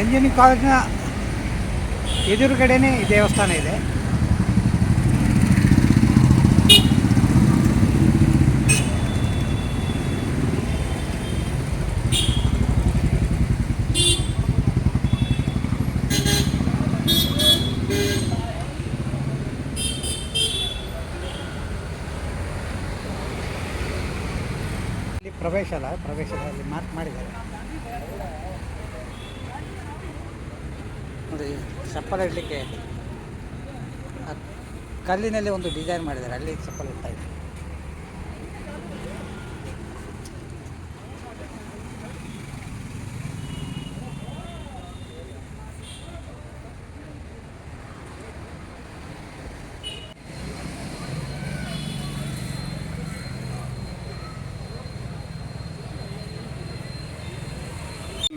Engineering ಕಾಲೇಜಿನ ಎದುರುಗಡೆನೇ ಈ ದೇವಸ್ಥಾನ ಇದೆ. ಪ್ರವೇಶ ಅಲ್ಲ ಪ್ರವೇಶದಲ್ಲಿ ಮಾರ್ಕ್ ಮಾಡಿದ್ದಾರೆ. ನೋಡಿ ಚಪ್ಪಲ ಇಡಲಿಕ್ಕೆ ಕಲ್ಲಿನಲ್ಲಿ ಒಂದು ಡಿಸೈನ್ ಮಾಡಿದ್ದಾರೆ. ಅಲ್ಲಿ ಚಪ್ಪಲ ಇಡ್ತಾ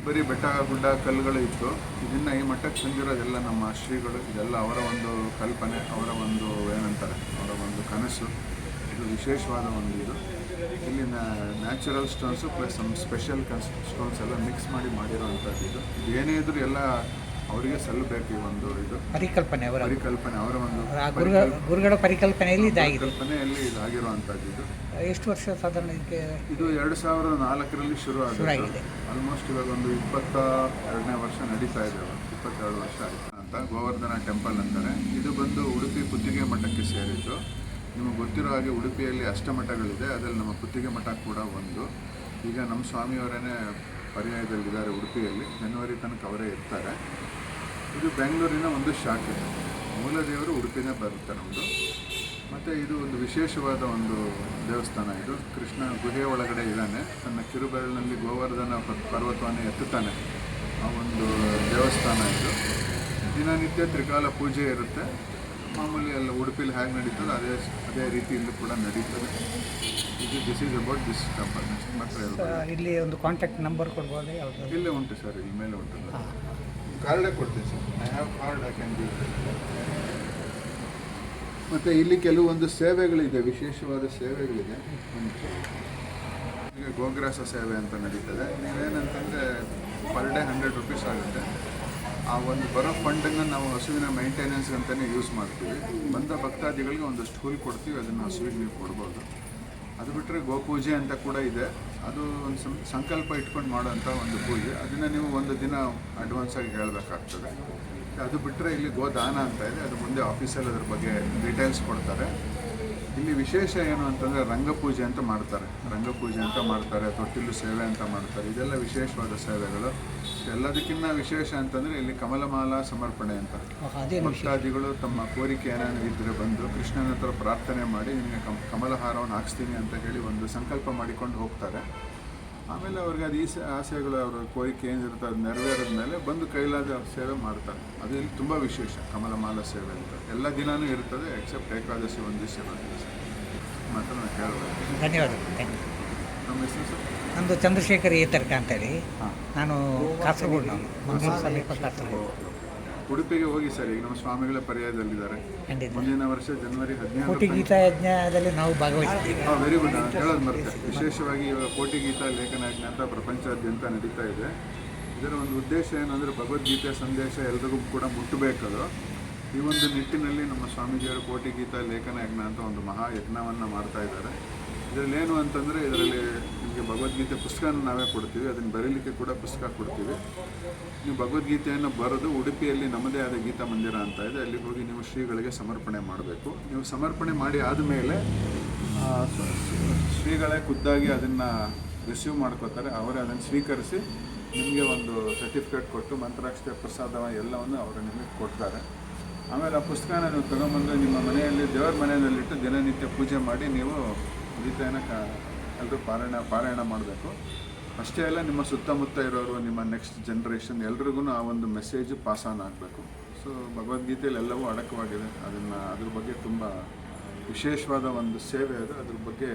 ಬರೀ ಬೆಟ್ಟ ಗುಡ್ಡ ಕಲ್ಲುಗಳು ಇತ್ತು. ಇದನ್ನ ಈ ಮಟ್ಟಕ್ಕೆ ತಂದಿರೋದೆಲ್ಲ ನಮ್ಮ ಶ್ರೀಗಳು, ಇದೆಲ್ಲ ಅವರ ಒಂದು ಕಲ್ಪನೆ, ಅವರ ಒಂದು ಏನಂತಾರೆ, ಅವರ ಒಂದು ಕನಸು. ಇದು ವಿಶೇಷವಾದ ಒಂದು ಇದು. ಇಲ್ಲಿನ ನ್ಯಾಚುರಲ್ ಸ್ಟೋನ್ಸು ಪ್ಲಸ್ ನಮ್ಮ ಸ್ಪೆಷಲ್ ಸ್ಟೋನ್ಸ್ ಎಲ್ಲ ಮಿಕ್ಸ್ ಮಾಡಿ ಮಾಡಿರೋವಂಥದ್ದು ಇದು. ಏನೇ ಇದ್ರೂ ಎಲ್ಲ ಅವರಿಗೆ ಸಲ್ಲಬೇಕು ಈ ಒಂದು ಇದು. ಪರಿಕಲ್ಪನೆ ಅವರ ಪರಿಕಲ್ಪನೆ ಅವರ ಒಂದು ಗುರುಗಳ ಗುರುಗಳ ಪರಿಕಲ್ಪನೆಯಲ್ಲಿ ಇದಾಗಿದೆ. ಕಲ್ಪನೆಯಲ್ಲಿ ಇದಾಗಿರುವಂಥದ್ದು ಇದು. ಎಷ್ಟು ವರ್ಷ ಸಾಧಾರಣ ಇದಕ್ಕೆ ಇದು ಎರಡು ಸಾವಿರದ ನಾಲ್ಕರಲ್ಲಿ ಶುರು ಆಗಿದೆ. ಆಲ್ಮೋಸ್ಟ್ ಇವಾಗ ಒಂದು ಇಪ್ಪತ್ತ ಎರಡನೇ ವರ್ಷ ನಡೀತಾ ಇದೆ. ಇಪ್ಪತ್ತೆರಡು ವರ್ಷ ಆಯ್ತು ಅಂತ. ಗೋವರ್ಧನ ಟೆಂಪಲ್ ಅಂತಾರೆ. ಇದು ಬಂದು ಉಡುಪಿ ಕುತ್ತಿಗೆ ಮಠಕ್ಕೆ ಸೇರಿದ್ದು. ನಿಮಗೆ ಗೊತ್ತಿರೋ ಹಾಗೆ ಉಡುಪಿಯಲ್ಲಿ ಅಷ್ಟಮಠಗಳಿದೆ. ಅದರಲ್ಲಿ ನಮ್ಮ ಕುತ್ತಿಗೆ ಮಠ ಕೂಡ ಒಂದು. ಈಗ ನಮ್ಮ ಸ್ವಾಮಿಯವರೇ ಪರ್ಯಾಯದಲ್ಲಿದ್ದಾರೆ ಉಡುಪಿಯಲ್ಲಿ. ಜನವರಿ ತನಕ ಅವರೇ ಇರ್ತಾರೆ. ಇದು ಬೆಂಗಳೂರಿನ ಒಂದು ಶಾಖೆ. ಮೂಲ ದೇವರು ಉಡುಪಿನೇ ಬರುತ್ತೆ ನಮ್ಮದು ಮತ್ತು ಇದು ಒಂದು ವಿಶೇಷವಾದ ಒಂದು ದೇವಸ್ಥಾನ ಇದು. ಕೃಷ್ಣ ಗುಹೆ ಒಳಗಡೆ ಇದ್ದಾನೆ. ತನ್ನ ಕಿರುಬೆರಳಿನಲ್ಲಿ ಗೋವರ್ಧನ ಪರ್ವತವನ್ನು ಎತ್ತುತ್ತಾನೆ. ಆ ಒಂದು ದೇವಸ್ಥಾನ ಇದು. ದಿನನಿತ್ಯ ತ್ರಿಕಾಲ ಪೂಜೆ ಇರುತ್ತೆ. ಮಾಮೂಲಿ ಎಲ್ಲ ಉಡುಪಿಲಿ ಹೇಗೆ ನಡೀತದೆ ಅದೇ ಅದೇ ರೀತಿಯಲ್ಲೂ ಕೂಡ ನಡೀತದೆ. ಇದು this is about this temple ಮಾತ್ರ ಹೇಳ್ಬೋದು. ಇಲ್ಲಿ ಒಂದು ಕಾಂಟ್ಯಾಕ್ಟ್ ನಂಬರ್ ಕೊಡ್ಬೋದು? ಇಲ್ಲೇ ಉಂಟು ಸರ್ ಇಲ್ಲಿ ಮೇಲೆ ಉಂಟು ಕಾರ್ಡೇ ಕೊಡ್ತೀನಿ sir. I have card I can give ಮತ್ತು ಇಲ್ಲಿ ಕೆಲವೊಂದು ಸೇವೆಗಳಿದೆ ವಿಶೇಷವಾದ ಸೇವೆಗಳಿದೆ. ಈಗ ಗೋಗ್ರಾಸ ಸೇವೆ ಅಂತ ನಡೀತದೆ. ನೀವೇನಂತಂದರೆ ಪರ್ ಡೇ ಹಂಡ್ರೆಡ್ ರುಪೀಸ್ ಆಗುತ್ತೆ. ಆ ಒಂದು ಬರೋ ಫಂಡನ್ನು ನಾವು ಹಸುವಿನ ಮೇಂಟೆನೆನ್ಸ್ ಅಂತಲೇ ಯೂಸ್ ಮಾಡ್ತೀವಿ. ಬಂದ ಭಕ್ತಾದಿಗಳಿಗೆ ಒಂದಷ್ಟು ಹುಲ್ ಕೊಡ್ತೀವಿ ಅದನ್ನು ಹಸುವಿಗೆ ನೀವು ಕೊಡ್ಬೋದು. ಅದು ಬಿಟ್ಟರೆ ಗೋಪೂಜೆ ಅಂತ ಕೂಡ ಇದೆ. ಅದು ಒಂದು ಸಂಕಲ್ಪ ಇಟ್ಕೊಂಡು ಮಾಡೋಂಥ ಒಂದು ಪೂಜೆ. ಅದನ್ನು ನೀವು ಒಂದು ದಿನ ಅಡ್ವಾನ್ಸ್ ಆಗಿ ಹೇಳಬೇಕಾಗ್ತದೆ. ಅದು ಬಿಟ್ಟರೆ ಇಲ್ಲಿ ಗೋದಾನ ಅಂತ ಇದೆ. ಅದು ಮುಂದೆ ಆಫೀಸಲ್ಲಿ ಅದ್ರ ಬಗ್ಗೆ ಡೀಟೇಲ್ಸ್ ಕೊಡ್ತಾರೆ. ಇಲ್ಲಿ ವಿಶೇಷ ಏನು ಅಂತಂದರೆ ರಂಗಪೂಜೆ ಅಂತ ಮಾಡ್ತಾರೆ. ರಂಗಪೂಜೆ ಅಂತ ಮಾಡ್ತಾರೆ ತೊಟ್ಟಿಲು ಸೇವೆ ಅಂತ ಮಾಡ್ತಾರೆ. ಇದೆಲ್ಲ ವಿಶೇಷವಾದ ಸೇವೆಗಳು. ಎಲ್ಲದಕ್ಕಿಂತ ವಿಶೇಷ ಅಂತಂದರೆ ಇಲ್ಲಿ ಕಮಲಮಾಲಾ ಸಮರ್ಪಣೆ ಅಂತ. ಭಕ್ತಾದಿಗಳು ತಮ್ಮ ಕೋರಿಕೆ ಏನೇನು ಇದ್ದರೆ ಬಂದು ಕೃಷ್ಣನ ಹತ್ರ ಪ್ರಾರ್ಥನೆ ಮಾಡಿ ನಿಮಗೆ ಕಮ್ ಕಮಲಹಾರವನ್ನು ಹಾಕ್ಸ್ತೀನಿ ಅಂತ ಹೇಳಿ ಒಂದು ಸಂಕಲ್ಪ ಮಾಡಿಕೊಂಡು ಹೋಗ್ತಾರೆ. ಆಮೇಲೆ ಅವ್ರಿಗೆ ಅದು ಈ ಆಸೆಗಳು ಅವರ ಕೋರಿಕೆ ಏನಿರುತ್ತೆ ಅದು ನೆರವೇರಿದ ಮೇಲೆ ಬಂದು ಕೈಲಾದ ಸೇವೆ ಮಾಡ್ತಾರೆ. ಅದು ಇಲ್ಲಿ ತುಂಬ ವಿಶೇಷ ಕಮಲಮಾಲ ಸೇವೆ ಅಂತ. ಎಲ್ಲ ದಿನಾನೂ ಇರ್ತದೆ ಎಕ್ಸೆಪ್ಟ್ ಏಕಾದಶಿ ಒಂದು ದಿವಸ ಇರೋದಿಲ್ಲ ಸರ್. ಮಾತ್ರ ನಾನು ಕೇಳಬೇಕು ಧನ್ಯವಾದಗಳು ನಮ್ಮ ಹೆಸರು ಸರ್? ನಮ್ಮದು ಚಂದ್ರಶೇಖರ್ ಏತರ್ಕ ಅಂತೇಳಿ. ನಾನು ಕಾಸರಗೋಡಿನವನು ಮಂಗಳೂರು ಸಮೀಪ ಕಾಸರಗೋಡು. ಉಡುಪಿಗೆ ಹೋಗಿ ಸರ್ ಈಗ ನಮ್ಮ ಸ್ವಾಮಿಗಳ ಪರ್ಯಾಯದಲ್ಲಿದ್ದಾರೆ. ಖಂಡಿತ. ಮುಂದಿನ ವರ್ಷ ಜನವರಿ ಕೋಟಿ ಗೀತಾ ಯಜ್ಞದಲ್ಲಿ ನಾವು ಭಾಗವಹಿಸಿದ್ದೀವಿ ವೆರಿ ಗುಡ್ ನಾನು ಹೇಳೋದು ಮರ್ತೆ. ವಿಶೇಷವಾಗಿ ಇವಾಗ ಕೋಟಿ ಗೀತಾ ಲೇಖನ ಯಜ್ಞ ಅಂತ ಪ್ರಪಂಚಾದ್ಯಂತ ನಡೀತಾ ಇದೆ. ಇದರ ಒಂದು ಉದ್ದೇಶ ಏನಂದರೆ ಭಗವದ್ಗೀತೆ ಸಂದೇಶ ಎಲ್ರಿಗೂ ಕೂಡ ಮುಟ್ಟಬೇಕದು. ಈ ಒಂದು ನಿಟ್ಟಿನಲ್ಲಿ ನಮ್ಮ ಸ್ವಾಮೀಜಿಯವರು ಕೋಟಿ ಗೀತಾ ಲೇಖನ ಯಜ್ಞ ಅಂತ ಒಂದು ಮಹಾ ಯಜ್ಞವನ್ನು ಮಾಡ್ತಾ ಇದ್ದಾರೆ. ಇದರಲ್ಲಿ ಏನು ಅಂತಂದರೆ ಇದರಲ್ಲಿ ನಿಮಗೆ ಭಗವದ್ಗೀತೆ ಪುಸ್ತಕನ ನಾವೇ ಕೊಡ್ತೀವಿ, ಅದನ್ನು ಬರೀಲಿಕ್ಕೆ ಕೂಡ ಪುಸ್ತಕ ಕೊಡ್ತೀವಿ. ನೀವು ಭಗವದ್ಗೀತೆಯನ್ನು ಬರೆದು ಉಡುಪಿಯಲ್ಲಿ ನಮ್ಮದೇ ಆದ ಗೀತಾ ಮಂದಿರ ಅಂತ ಇದೆ ಅಲ್ಲಿ ಹೋಗಿ ನೀವು ಶ್ರೀಗಳಿಗೆ ಸಮರ್ಪಣೆ ಮಾಡಬೇಕು. ನೀವು ಸಮರ್ಪಣೆ ಮಾಡಿ ಆದಮೇಲೆ ಶ್ರೀಗಳೇ ಖುದ್ದಾಗಿ ಅದನ್ನು ರಿಸೀವ್ ಮಾಡ್ಕೋತಾರೆ ಅವರೇ ಅದನ್ನು ಸ್ವೀಕರಿಸಿ ನಿಮಗೆ ಒಂದು ಸರ್ಟಿಫಿಕೇಟ್ ಕೊಟ್ಟು ಮಂತ್ರಾಕ್ಷತೆ ಪ್ರಸಾದ ಎಲ್ಲವನ್ನು ಅವರು ನಿಮಗೆ ಕೊಡ್ತಾರೆ. ಆಮೇಲೆ ಆ ಪುಸ್ತಕನ ನೀವು ತಗೊಂಬಂದು ನಿಮ್ಮ ಮನೆಯಲ್ಲಿ, ದೇವರ ಮನೆಯಲ್ಲಿಟ್ಟು ದಿನನಿತ್ಯ ಪೂಜೆ ಮಾಡಿ ನೀವು ಗೀತೆಯನ್ನು ಕ ಎಲ್ಲರೂ ಪಾರಾಯಣ ಪಾರಾಯಣ ಮಾಡಬೇಕು. ಅಷ್ಟೇ ಅಲ್ಲ, ನಿಮ್ಮ ಸುತ್ತಮುತ್ತ ಇರೋರು, ನಿಮ್ಮ ನೆಕ್ಸ್ಟ್ ಜನ್ರೇಷನ್ ಎಲ್ರಿಗೂ ಆ ಒಂದು ಮೆಸೇಜ್ ಪಾಸ್ ಆನ್ ಆಗಬೇಕು. ಸೊ ಭಗವದ್ಗೀತೆಯಲ್ಲಿ ಎಲ್ಲವೂ ಅಡಕವಾಗಿದೆ. ಅದನ್ನು, ಅದ್ರ ಬಗ್ಗೆ ತುಂಬ ವಿಶೇಷವಾದ ಒಂದು ಸೇವೆ ಅದು. ಅದ್ರ ಬಗ್ಗೆ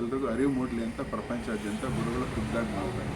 ಎಲ್ರಿಗೂ ಅರಿವು ಮೂಡಲಿ ಅಂತ ಪ್ರಪಂಚಾದ್ಯಂತ ಗುರುಗಳು ಖುದ್ದಾಗಿ ಮಾಡ್ತಾರೆ